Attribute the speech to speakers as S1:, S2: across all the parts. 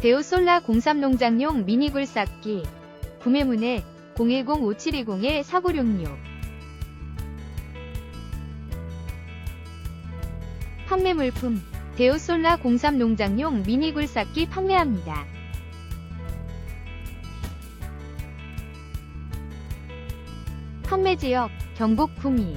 S1: 데오솔라 03농장용 미니 굴삭기. 구매문의 010-5720-4966 판매 물품 데오솔라 03농장용 미니 굴삭기 판매합니다. 판매 지역 경북 구미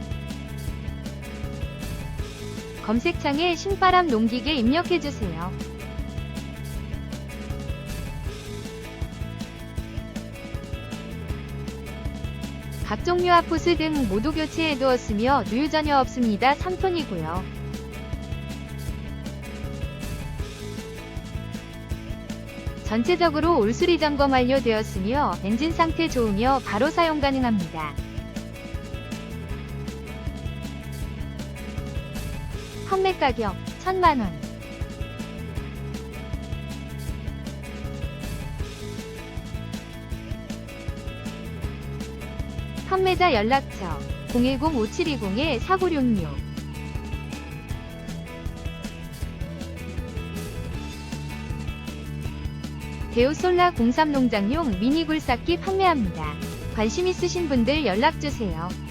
S1: 검색창에 신바람 농기계 입력해주세요. 각 종류 하프스 등 모두 교체해 두었으며 누유 전혀 없습니다. 3톤이고요. 전체적으로 올수리 점검 완료되었으며 엔진 상태 좋으며 바로 사용 가능합니다. 판매 가격 1000만원 판매자 연락처 010-5720-4966 데오솔라 03 농장용 미니 굴삭기 판매합니다. 관심 있으신 분들 연락주세요.